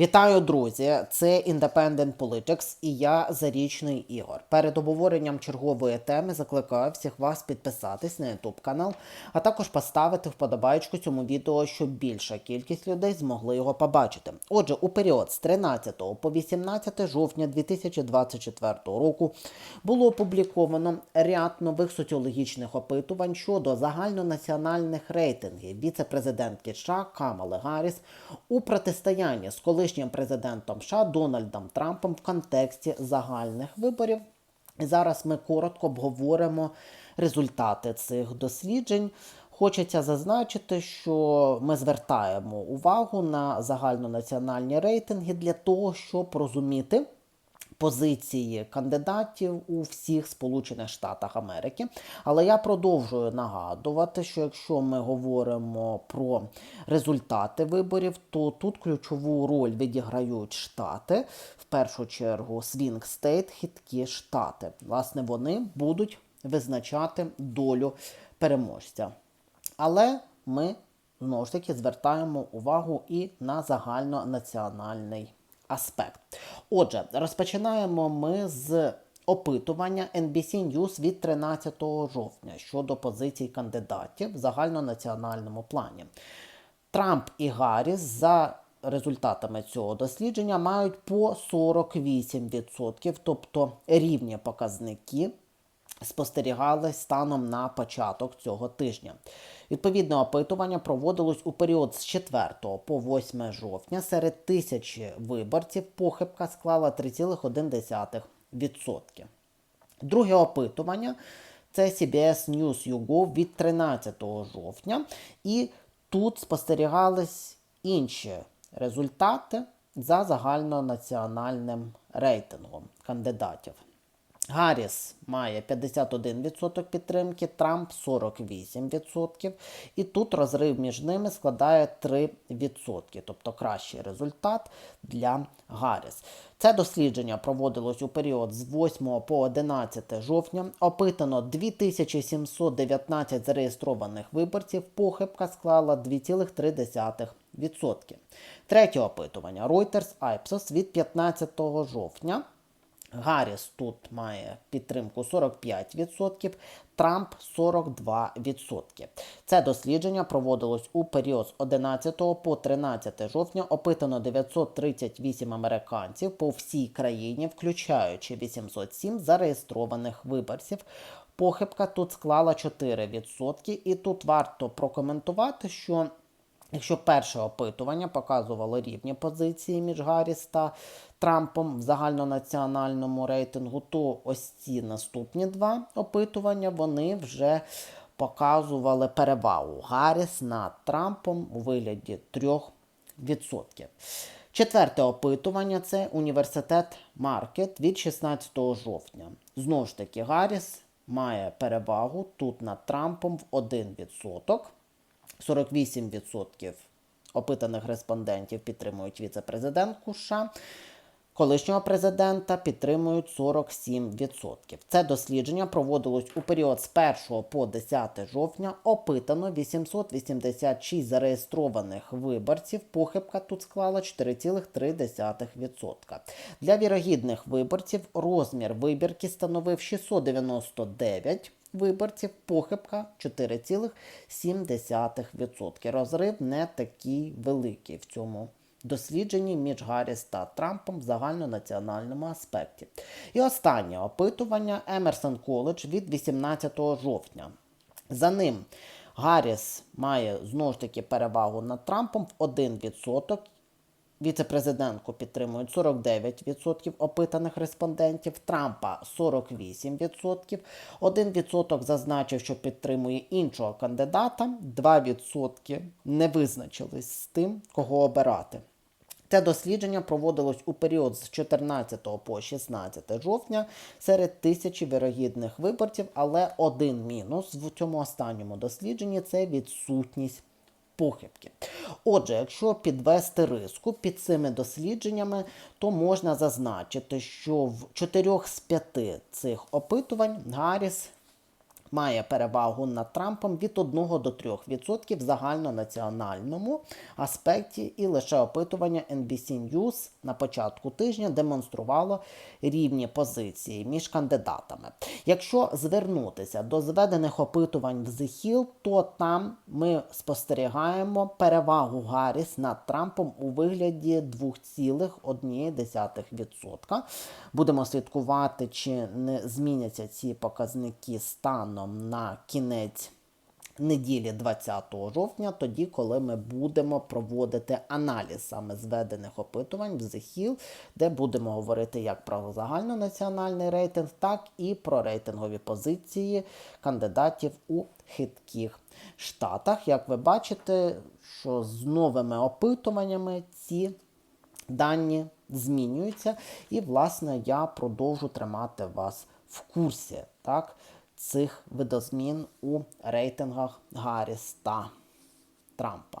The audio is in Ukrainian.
Вітаю, друзі! Це Independent Politics і я Зарічний Ігор. Перед обговоренням чергової теми закликаю всіх вас підписатись на YouTube канал, а також поставити вподобайку цьому відео, щоб більша кількість людей змогли його побачити. Отже, у період з 13 по 18 жовтня 2024 року було опубліковано ряд нових соціологічних опитувань щодо загальнонаціональних рейтингів віце-президентки США Камали Гарріс у протистоянні з колишнім президентом США Дональдом Трампом в контексті загальних виборів. І зараз ми коротко обговоримо результати цих досліджень. Хочеться зазначити, що ми звертаємо увагу на загальнонаціональні рейтинги для того, щоб розуміти позиції кандидатів у всіх Сполучених Штатах Америки. Але я продовжую нагадувати, що якщо ми говоримо про результати виборів, то тут ключову роль відіграють штати, в першу чергу Свінг Стейт, хиткі штати. Власне, вони будуть визначати долю переможця. Але ми знову ж таки звертаємо увагу і на загальнонаціональний аспект. Отже, розпочинаємо ми з опитування NBC News від 13 жовтня щодо позицій кандидатів в загальнонаціональному плані. Трамп і Гарріс за результатами цього дослідження мають по 48%, тобто рівні показники спостерігали станом на початок цього тижня. Відповідне опитування проводилось у період з 4 по 8 жовтня. Серед тисячі виборців похибка склала 3,1%. Друге опитування це CBS News YouGov від 13 жовтня. І тут спостерігались інші результати за загальнонаціональним рейтингом кандидатів. Гарріс має 51% підтримки, Трамп 48%. І тут розрив між ними складає 3%, тобто кращий результат для Гарріс. Це дослідження проводилось у період з 8 по 11 жовтня. Опитано 2719 зареєстрованих виборців. Похибка склала 2,3%. Третє опитування Reuters Ipsos від 15 жовтня. Гарріс тут має підтримку 45%, Трамп 42%. Це дослідження проводилось у період з 11 по 13 жовтня. Опитано 938 американців по всій країні, включаючи 807 зареєстрованих виборців. Похибка тут склала 4%. І тут варто прокоментувати, що Якщо перше опитування показувало рівні позиції між Гарріс та Трампом в загальнонаціональному рейтингу, то ось ці наступні два опитування вони вже показували перевагу Гарріс над Трампом у вигляді 3%. Четверте опитування це університет Маркет від 16 жовтня. Знову ж таки, Гарріс має перевагу тут над Трампом в 1%. 48% опитаних респондентів підтримують віце-президентку США. Колишнього президента підтримують 47%. Це дослідження проводилось у період з 1 по 10 жовтня. Опитано 886 зареєстрованих виборців. Похибка тут склала 4,3%. Для вірогідних виборців розмір вибірки становив 699 виборців похибка 4,7%. Розрив не такий великий в цьому дослідженні між Гарріс та Трампом в загальнонаціональному аспекті. І останнє опитування Емерсон Коледж від 18 жовтня. За ним Гарріс має знову ж таки перевагу над Трампом в 1%. Віце-президентку підтримують 49% опитаних респондентів, Трампа 48%. 1% зазначив, що підтримує іншого кандидата, 2% не визначились з тим, кого обирати. Це дослідження проводилось у період з 14 по 16 жовтня серед тисячі вирогідних виборців, але один мінус в цьому останньому дослідженні це відсутність похибки. Отже, якщо підвести риску під цими дослідженнями, то можна зазначити, що в 4 з 5 цих опитувань Гарріс має перевагу над Трампом від 1 до 3% в загальнонаціональному аспекті, і лише опитування NBC News на початку тижня демонструвало рівні позиції між кандидатами. Якщо звернутися до зведених опитувань в The Hill, то там ми спостерігаємо перевагу Гарріс над Трампом у вигляді 2,1%. Будемо слідкувати, чи не зміняться ці показники станом на кінець неділі 20 жовтня, тоді, коли ми будемо проводити аналіз саме зведених опитувань в The де будемо говорити як про загальнонаціональний рейтинг, так і про рейтингові позиції кандидатів у хитких штатах. Як ви бачите, що з новими опитуваннями ці дані змінюються, і, власне, я продовжу тримати вас в курсі так, цих видозмін у рейтингах Гарріс та Трампа.